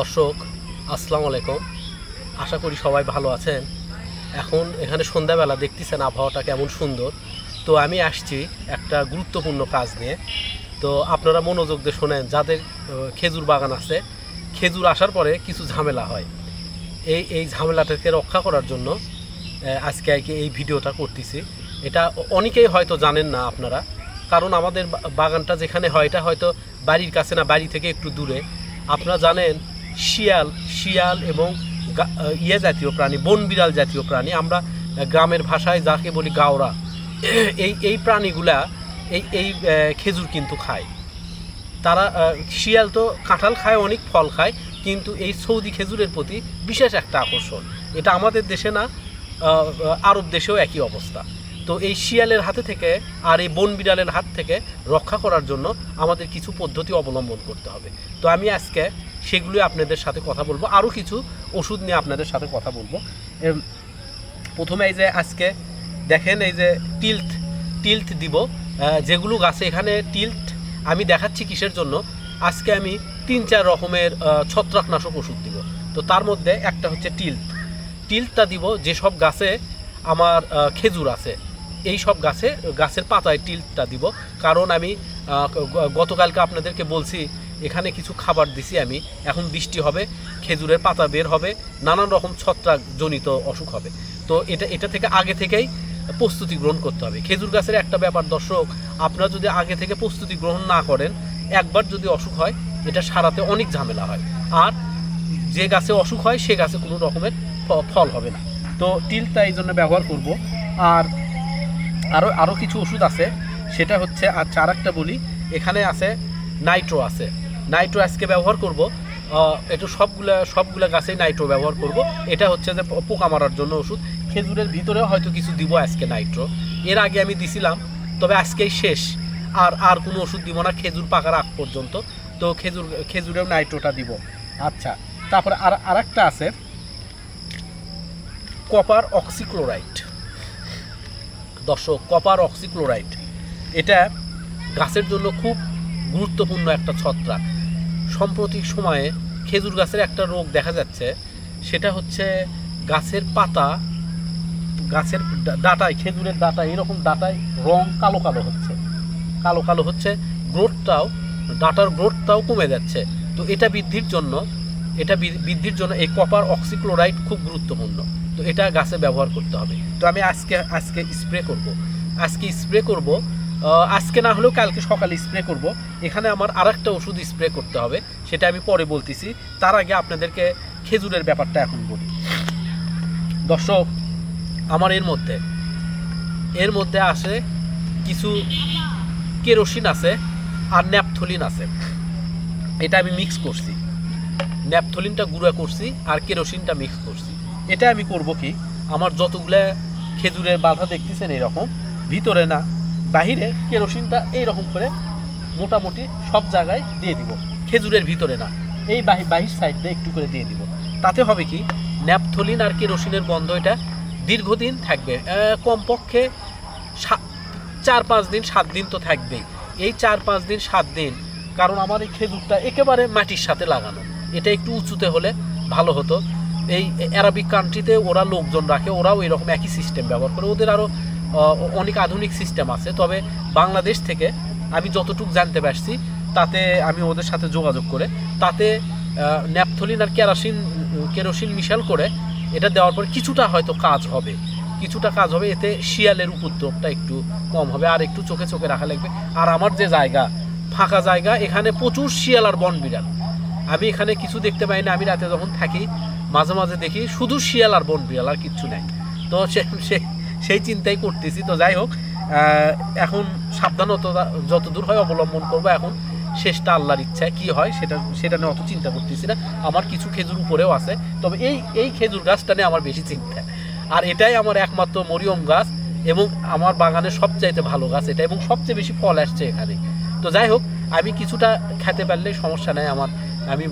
দর্শক, আসসালামু আলাইকুম। আশা করি সবাই ভালো আছেন। এখন এখানে সন্ধ্যাবেলা দেখতেছেন আবহাওয়াটা কেমন সুন্দর। তো আমি আসছি একটা গুরুত্বপূর্ণ কাজ নিয়ে। তো আপনারা মনোযোগ দিয়ে শোনেন, যাদের খেজুর বাগান আছে, খেজুর আসার পরে কিছু ঝামেলা হয়। এই এই ঝামেলাটাকে রক্ষা করার জন্য আজকে আজকে এই ভিডিওটা করতেছি। এটা অনেকেই হয়তো জানেন না আপনারা, কারণ আমাদের বাগানটা যেখানে হয়, এটা হয়তো বাড়ির কাছে না, বাড়ি থেকে একটু দূরে। আপনারা জানেন শিয়াল শিয়াল এবং ইয়ে জাতীয় প্রাণী, বন বিড়াল জাতীয় প্রাণী। আমরা গ্রামের ভাষায় যাকে বলি গাওরা। এই এই প্রাণীগুলা এই এই খেজুর কিন্তু খায়। তারা শিয়াল তো কাঁঠাল খায়, অনেক ফল খায়, কিন্তু এই সৌদি খেজুরের প্রতি বিশেষ একটা আকর্ষণ। এটা আমাদের দেশে না আরব দেশেও একই অবস্থা। তো এই শিয়ালের হাতে থেকে আর এই বন বিড়ালের হাত থেকে রক্ষা করার জন্য আমাদের কিছু পদ্ধতি অবলম্বন করতে হবে। তো আমি আজকে সেগুলোই আপনাদের সাথে কথা বলব। আরও কিছু ওষুধ নিয়ে আপনাদের সাথে কথা বলব। প্রথমে এই যে আজকে দেখেন এই যে টিল্থ টিল্থ দিব। যেগুলো গাছে এখানে টিল্থ আমি দেখাচ্ছি কিসের জন্য? আজকে আমি তিন চার রকমের ছত্রাকনাশক ওষুধ দিব। তো তার মধ্যে একটা হচ্ছে টিল্থ টিল্থটা দিব যেসব গাছে আমার খেজুর আছে। এই সব গাছে, গাছের পাতায় টিলটা দিব। কারণ আমি গতকালকে আপনাদেরকে বলছি, এখানে কিছু খাবার দিছি আমি। এখন বৃষ্টি হবে, খেজুরের পাতা বের হবে, নানান রকম ছত্রাকজনিত অসুখ হবে। তো এটা এটা থেকে আগে থেকেই প্রস্তুতি গ্রহণ করতে হবে। খেজুর গাছের একটা ব্যাপার, দর্শক, আপনারা যদি আগে থেকে প্রস্তুতি গ্রহণ না করেন, একবার যদি অসুখ হয়, এটা সারাতে অনেক ঝামেলা হয়। আর যে গাছে অসুখ হয়, সে গাছে কোনো রকমের ফল হবে না। তো টিলটা এই জন্য ব্যবহার করব। আর আরও আরও কিছু ওষুধ আছে। সেটা হচ্ছে আর চার একটা বলি, এখানে আছে নাইট্রো আছে। নাইট্রো আজকে ব্যবহার করব একটু সবগুলা সবগুলা গাছেই নাইট্রো ব্যবহার করব। এটা হচ্ছে যে পোকা মারার জন্য ওষুধ। খেজুরের ভিতরেও হয়তো কিছু দিব আজকে নাইট্রো। এর আগে আমি দিছিলাম, তবে আজকেই শেষ। আর আর কোনো ওষুধ দিব না, খেজুর পাকার আগ পর্যন্ত। তো খেজুর, খেজুরেও নাইট্রোটা দিব। আচ্ছা তারপরে আর, আরেকটা আছে, কপার অক্সিক্লোরাইড। দর্শক কপার অক্সিক্লোরাইড। এটা গাছের জন্য খুব গুরুত্বপূর্ণ একটা ছত্রাক। সাম্প্রতিক সময়ে খেজুর গাছের একটা রোগ দেখা যাচ্ছে, সেটা হচ্ছে গাছের পাতা, গাছের ডাটায়, খেজুরের ডাটায়, এরকম ডাটায় রং কালো কালো হচ্ছে। কালো কালো হচ্ছে, গ্রোথটাও, ডাটার গ্রোথটাও কমে যাচ্ছে। তো এটা বৃদ্ধির জন্য, এটা বৃদ্ধির জন্য এই কপার অক্সিক্লোরাইড খুব গুরুত্বপূর্ণ। তো এটা গাছে ব্যবহার করতে হবে। তো আমি আজকে আজকে স্প্রে করব। আজকে স্প্রে করব। আজকে না হলেও কালকে সকালে স্প্রে করব। এখানে আমার আর একটা ওষুধ স্প্রে করতে হবে, সেটা আমি পরে বলতেছি। তার আগে আপনাদেরকে খেজুরের ব্যাপারটা এখন বলি। দর্শক, আমার এর মধ্যে এর মধ্যে আসে কিছু কেরোসিন আছে আর ন্যাপথলিন আছে। এটা আমি মিক্স করছি। ন্যাপথলিনটা গুঁড়া করছি আর কেরোসিনটা মিক্স করছি। এটা আমি করব কি? আমার যতগুলা খেজুরের বাধা দেখতেছেন এরকম ভিতরে না, বাহিরে কেরোসিনটা এইরকম করে মোটামুটি সব জায়গায় দিয়ে দিব, খেজুরের ভিতরে না, এই বাহি, বাহির সাইড দিয়ে একটু করে দিয়ে দিব। তাতে হবে কি? ন্যাপথলিন আর কেরোসিনের গন্ধ এটা দীর্ঘদিন থাকবে কমপক্ষে চার, পাঁচ দিন, সাত দিন তো থাকবেই। এই চার, পাঁচ দিন, সাত দিন, কারণ আমার এই খেজুরটা একেবারে মাটির সাথে লাগানো। এটা একটু উঁচুতে হলে ভালো হতো। এই অ্যারাবিক কান্ট্রিতে ওরা লোকজন রাখে, ওরাও এরকম একই সিস্টেম ব্যবহার করে। ওদের আরও অনেক আধুনিক সিস্টেম আছে। তবে বাংলাদেশ থেকে আমি যতটুকু জানতে পারছি, তাতে আমি ওদের সাথে যোগাযোগ করে, তাতে ন্যাপথলিন আর কেরোসিন কেরোসিন মিশাল করে এটা দেওয়ার পর কিছুটা হয়তো কাজ হবে। কিছুটা কাজ হবে, এতে শিয়ালের উপদ্রবটা একটু কম হবে, আর একটু চোখে চোখে রাখা লাগবে। আর আমার যে জায়গা, ফাঁকা জায়গা, এখানে প্রচুর শিয়াল আর বন বিড়াল আমি এখানে কিছু দেখতে পাই না, আমি রাতে যখন থাকি, মাঝে মাঝে দেখি শুধু শিয়াল আর বন বিড়াল আর কিচ্ছু নেই। তো সে- সেই চিন্তাই করতেছি। তো যাই হোক এখন সাবধানতা যতদূর হয় অবলম্বন করব। এখন শেষটা আল্লাহর ইচ্ছায় কি হয় সেটা সেটা নিয়ে অত চিন্তা করতেছি না। আমার কিছু খেজুর উপরেও আছে। তবে এই এই খেজুর গাছটা নিয়ে আমার বেশি চিন্তা। আর এটাই আমার একমাত্র মরিয়ম গাছ এবং আমার বাগানের সবচাইতে ভালো গাছ এটা এবং সবচেয়ে বেশি ফল আসছে এখানে। তো যাই হোক, আমি কিছুটা খেতে পারলেই সমস্যা নেই আমার। আমি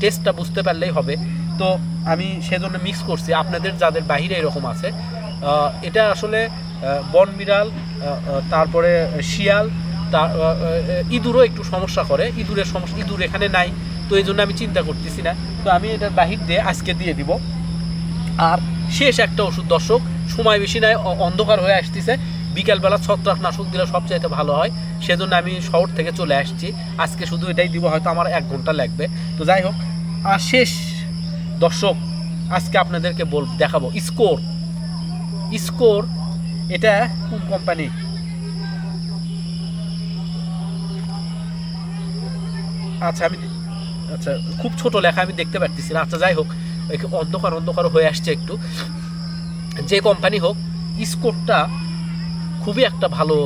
টেস্টটা বুঝতে পারলেই হবে। তো আমি সেজন্য মিক্স করছি। আপনাদের যাদের বাহিরে এরকম আছে এটা আসলে বন বিড়াল তারপরে শিয়াল তা আহ, আহ, ইঁদুরও একটু সমস্যা করে। ইঁদুরের সমস্যা ইঁদুর এখানে নাই তো এই জন্য আমি চিন্তা করতেছি না। তো আমি এটার বাহির দিয়ে আজকে দিয়ে দিব। আর শেষ একটা ওষুধ দর্শক সময় বেশি অ- অন্ধকার হয়ে আসতেছে। বিকালবেলা ছত্রাকনাশক দিলে সবচাইতে ভালো হয়। সেজন্য আমি শহর থেকে চলে আসছি। আজকে শুধু এটাই দিব, হয়তো আমার এক ঘণ্টা লাগবে। তো যাই হোক, আর শেষ দর্শক, আজকে আপনাদেরকে বল দেখাবো। স্কোর। স্কোর, এটা কোন কোম্পানি আচ্ছা আমি আচ্ছা খুব ছোট লেখা আমি দেখতে পারতেছি না। আচ্ছা যাই হোক অন্ধকার অন্ধকার হয়ে আসছে একটু। যে কোম্পানি হোক, স্কোরটা খুবই একটা ভালো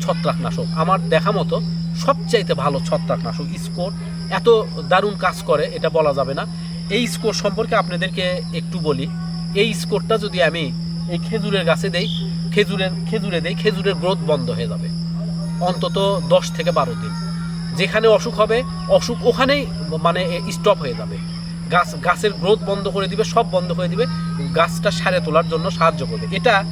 ছত্রাকনাশক। আমার দেখা মতো সবচাইতে ভালো ছত্রাকনাশক, স্কোর। এত দারুণ কাজ করে, এটা বলা যাবে না। এই স্কোর সম্পর্কে আপনাদেরকে একটু বলি। এই স্কোরটা যদি আমি এই খেজুরের গাছে দেই, খেজুরের, খেজুরে দেই, খেজুরের গ্রোথ বন্ধ হয়ে যাবে। অন্তত দশ থেকে বারো দিন। যেখানে অসুখ হবে, অসুখ ওখানেই মানে স্টপ হয়ে যাবে। গাছ, গাছের গ্রোথ বন্ধ করে দিবে, সব বন্ধ করে দিবে। গাছটা সারে তোলার জন্য সাহায্য করবে। এটা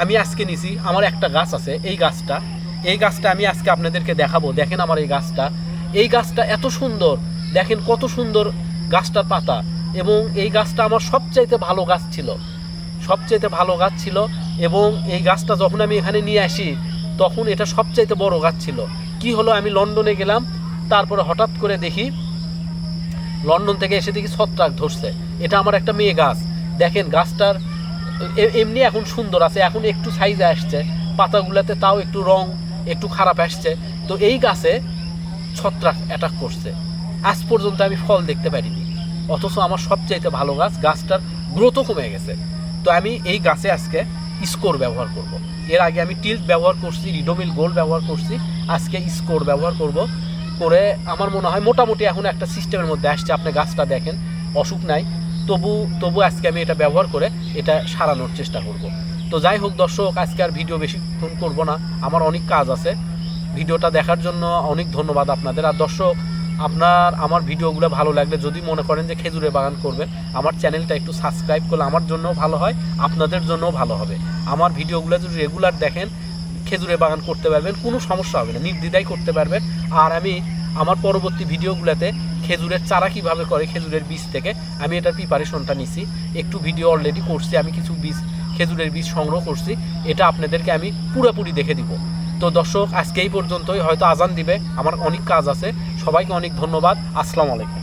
আমি আজকে নিছি। আমার একটা গাছ আছে, এই গাছটা এই গাছটা আমি আজকে আপনাদেরকে দেখাবো। দেখেন আমার এই গাছটা। এই গাছটা এত সুন্দর। দেখেন কত সুন্দর গাছটার পাতা। এবং এই গাছটা আমার সবচাইতে ভালো গাছ ছিল। সবচাইতে ভালো গাছ ছিল। এবং এই গাছটা যখন আমি এখানে নিয়ে আসি, তখন এটা সবচাইতে বড় গাছ ছিল। কি হলো? আমি লন্ডনে গেলাম। তারপরে হঠাৎ করে দেখি, লন্ডন থেকে এসে দেখি ছত্রাক ধরছে। এটা আমার একটা মেয়ে গাছ। দেখেন গাছটার এমনি এখন সুন্দর আছে। এখন একটু সাইজে আসছে। পাতাগুলোতে তাও একটু রং একটু খারাপ আসছে। তো এই গাছে ছত্রাক অ্যাটাক করছে। আজ পর্যন্ত আমি ফল দেখতে পারিনি অথচ আমার সবচাইতে ভালো গাছ গাছটার গ্রোথও কমে গেছে। তো আমি এই গাছে আজকে স্কোর ব্যবহার করব। এর আগে আমি টিল্ট ব্যবহার করছি রিডোমিল গোল্ড ব্যবহার করছি। আজকে স্কোর ব্যবহার করব করে আমার মনে হয় মোটামুটি এখন একটা সিস্টেমের মধ্যে আসছে। আপনি গাছটা দেখেন, অসুখ নাই। তবু তবু আজকে আমি এটা ব্যবহার করে এটা সারানোর চেষ্টা করব। তো যাই হোক দর্শক, আজকে আর ভিডিও বেশিক্ষণ করব না। আমার অনেক কাজ আছে। ভিডিওটা দেখার জন্য অনেক ধন্যবাদ আপনাদের। আর দর্শক, আপনার, আমার ভিডিওগুলো ভালো লাগলে যদি মনে করেন যে খেজুরের বাগান করবেন আমার চ্যানেলটা একটু সাবস্ক্রাইব করলে আমার জন্যও ভালো হয়, আপনাদের জন্যও ভালো হবে। আমার ভিডিওগুলো যদি রেগুলার দেখেন খেজুরের বাগান করতে পারবেন, কোনো সমস্যা হবে না, নির্দ্বিধায় করতে পারবেন। আর আমি আমার পরবর্তী ভিডিওগুলোতে খেজুরের চারা কীভাবে করে, খেজুরের বীজ থেকে, আমি এটার প্রিপারেশনটা নিছি। একটু ভিডিও অলরেডি করছি, আমি কিছু বীজ খেজুরের বীজ সংগ্রহ করছি, এটা আপনাদেরকে আমি পুরোপুরি দেখে দিব। তো দর্শক, আজকে এই পর্যন্তই। হয়তো আজান দিবে, আমার অনেক কাজ আছে। সবাইকে অনেক ধন্যবাদ। আসসালামু আলাইকুম।